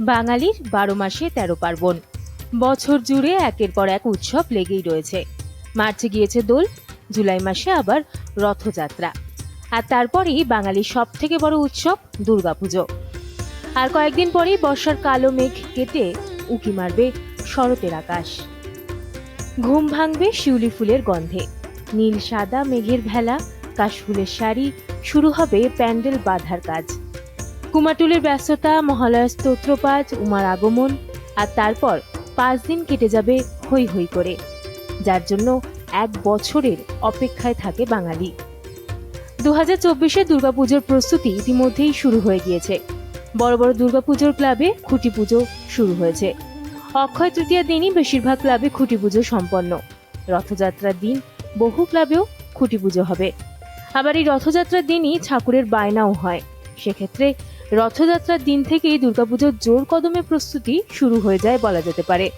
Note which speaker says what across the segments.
Speaker 1: বাঙালির বারো মাসে তেরো পার্বণ। বছর জুড়ে একের পর এক উৎসব লেগেই রয়েছে। মার্চে গিয়েছে দোল, জুলাই মাসে আবার রথযাত্রা। আর তারপরেই বাঙালির সব থেকে বড় উৎসব দুর্গাপুজো। আর কয়েকদিন পরেই বর্ষার কালো মেঘ কেটে উকি মারবে শরতের আকাশ। ঘুম ভাঙবে শিউলি ফুলের গন্ধে। নীল সাদা মেঘের ভেলা কাশফুলের শাড়ি, শুরু হবে প্যান্ডেল বাঁধার কাজ। কুমারটুলির ব্যস্ততা মহালয়া স্তোত্রপাঠ, উমার আগমন, আর তারপর পাঁচ দিন কেটে যাবে হই হই করে, যার জন্য এক বছরের অপেক্ষায় থাকে বাঙালি। দু হাজার চব্বিশে দুর্গাপুজোর প্রস্তুতি ইতিমধ্যেই শুরু হয়ে গিয়েছে। বড় বড় দুর্গাপুজোর ক্লাবে খুঁটি পুজো শুরু হয়েছে। অক্ষয় তৃতীয়ার দিনই বেশিরভাগ ক্লাবে খুঁটি পুজো সম্পন্ন। রথযাত্রার দিন বহু ক্লাবেও খুঁটি পুজো হবে। আবার এই রথযাত্রার দিনই ঠাকুরের বায়নাও হয়। সেক্ষেত্রে রথযাত্রার দিন থেকেই দুর্গাপুজোর জোর কদমে প্রস্তুতি শুরু হয়ে যায় বলা যেতে পারে।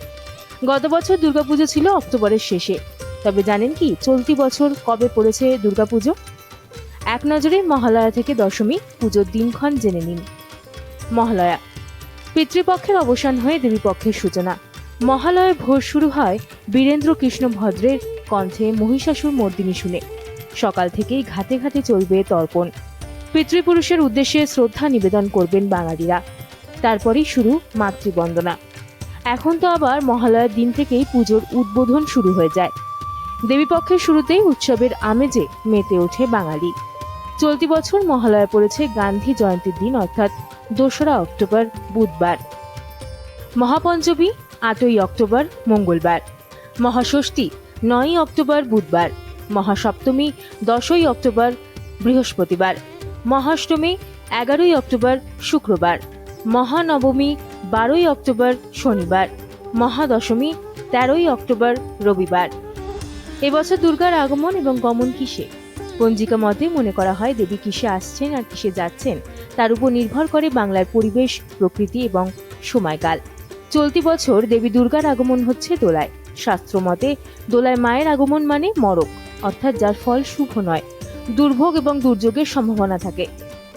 Speaker 1: গত বছর দুর্গাপুজো ছিল অক্টোবরের শেষে। তবে জানেন কি, চলতি বছর কবে পড়েছে দুর্গাপুজো? এক নজরে মহালয়া থেকে দশমী, পুজোর দিনক্ষণ জেনে নিন। মহালয়া। পিতৃপক্ষের অবসান হয়ে দেবীপক্ষের সূচনা। মহালয়ের ভোর শুরু হয় বীরেন্দ্র কৃষ্ণ ভদ্রের কণ্ঠে মহিষাসুর মর্দিনী শুনে। সকাল থেকেই ঘাটে ঘাটে চলবে তর্পণ। পিতৃপুরুষের উদ্দেশ্যে শ্রদ্ধা নিবেদন করবেন বাঙালিরা। তারপরেই শুরু মাতৃবন্দনা। এখন তো আবার মহালয়ার দিন থেকেই পুজোর উদ্বোধন শুরু হয়ে যায়। দেবীপক্ষের শুরুতেই উৎসবের আমেজে মেতে ওঠে বাঙালি। চলতি বছর মহালয়া পড়েছে গান্ধী জয়ন্তীর দিন, অর্থাৎ দোসরা অক্টোবর, বুধবার। মহাপঞ্চমী, আটই অক্টোবর, মঙ্গলবার। মহাষষ্ঠী, নয়ই অক্টোবর, বুধবার। মহাসপ্তমী, দশই অক্টোবর, বৃহস্পতিবার। মহাষ্টমী, এগারোই অক্টোবর শুক্রবার। মহানবমী, বারোই অক্টোবর শনিবার। মহাদশমী, তেরোই অক্টোবর রবিবার। এবছর দুর্গার আগমন এবং গমন কিসে? পঞ্জিকা মতে মনে করা হয় দেবী কিসে আসছেন আর কিসে যাচ্ছেন, তার উপর নির্ভর করে বাংলার পরিবেশ, প্রকৃতি এবং সময়কাল। চলতি বছর দেবী দুর্গার আগমন হচ্ছে দোলায়। শাস্ত্র মতে, দোলায় মায়ের আগমন মানে মরক, অর্থাৎ যার ফল শুভ নয়। দুর্ভোগ এবং দুর্যোগের সম্ভাবনা থাকে।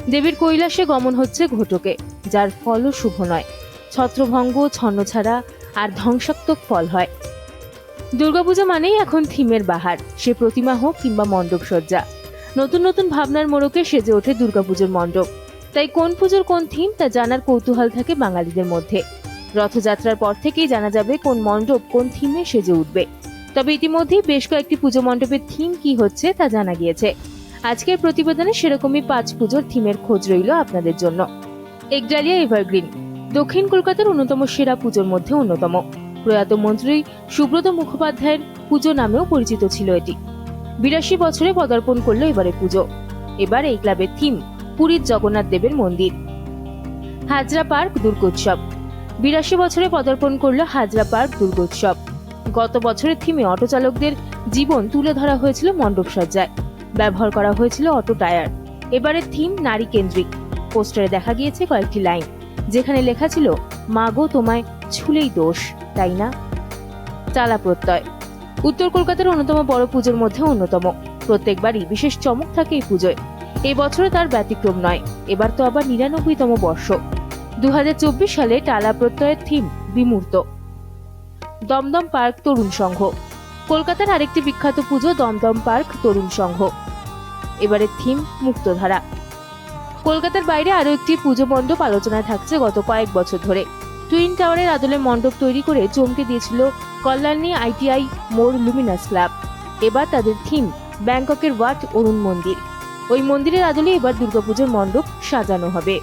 Speaker 1: দেবীর কৈলাসে গমন হচ্ছে ঘটকে, যার ফলও শুভ নয়। ছত্রভঙ্গ, ছন্নছাড়া আর ধ্বংসাত্মক ফল হয়। দুর্গাপূজা মানেই এখন থিমের বাহার, সে প্রতিমা হোক কিংবা মণ্ডপ সজ্জা। নতুন নতুন ভাবনার মোড়কে সেজে ওঠে দুর্গাপুজোর মণ্ডপ। তাই কোন পুজোর কোন থিম তা জানার কৌতূহল থাকে বাঙালিদের মধ্যে। রথযাত্রার পর থেকেই জানা যাবে কোন মণ্ডপ কোন থিমে সেজে উঠবে। তবে ইতিমধ্যেই বেশ কয়েকটি পুজো মণ্ডপের থিম কি হচ্ছে তা জানা গিয়েছে। আজকের প্রতিবেদনে সেরকমই পাঁচ পুজোর থিমের খোঁজ রইল আপনাদের জন্য। একডালিয়া এভারগ্রিন, দক্ষিণ কলকাতার অন্যতম সেরা পুজোর মধ্যে অন্যতম। প্রয়াত মন্ত্রী সুব্রত মুখোপাধ্যায়ের পুজো নামেও পরিচিত ছিল এটি। বিরাশি বছরে পদার্পণ করল এবারে পুজো। এবার এই ক্লাবের থিম, পুরীর জগন্নাথ দেবের মন্দির। হাজরা পার্ক দুর্গোৎসব, বিরাশি বছরে পদার্পণ করল হাজরা পার্ক দুর্গোৎসব। গত বছরের থিমে অটো চালকদের জীবন তুলে ধরা হয়েছিল মণ্ডপ সজ্জায় ব্যবহার করা হয়েছিল অটো টায়ার। এবারের থিম নারী কেন্দ্রিক পোস্টারে দেখা গিয়েছে কয়েকটি লাইন, যেখানে লেখা ছিল মাগো তোমায় ছুলেই দোষ তাই না? চালা প্রত্যয়। উত্তর কলকাতার অন্যতম বড় পুজোর মধ্যে অন্যতম। প্রত্যেকবারই বিশেষ চমক থাকে এই পুজোয়। এই বছরে তার ব্যতিক্রম নয়, এবার তো আবার নিরানব্বইতম বর্ষ। দু হাজার চব্বিশ সালে টালা প্রত্যয়ের থিম বিমূর্ত। দমদম পার্ক তরুণ সংঘ। কলকাতার আরেকটি বিখ্যাত পুজো দমদম পার্ক তরুণ সংঘ। এবারের থিম মুক্তধারা। কলকাতার বাইরে আরও একটি পুজো মণ্ডপ আলোচনায় থাকছে গত কয়েক বছর ধরে। টুইন টাওয়ারের আদলে মণ্ডপ তৈরি করে চমকে দিয়েছিল কল্যাণী আইটিআই মোর লুমিনাস ক্লাব। এবার তাদের থিম, ব্যাংককের ওয়াট অরুণ মন্দির। ওই মন্দিরের আদলে এবার দুর্গাপুজোর মণ্ডপ সাজানো হবে।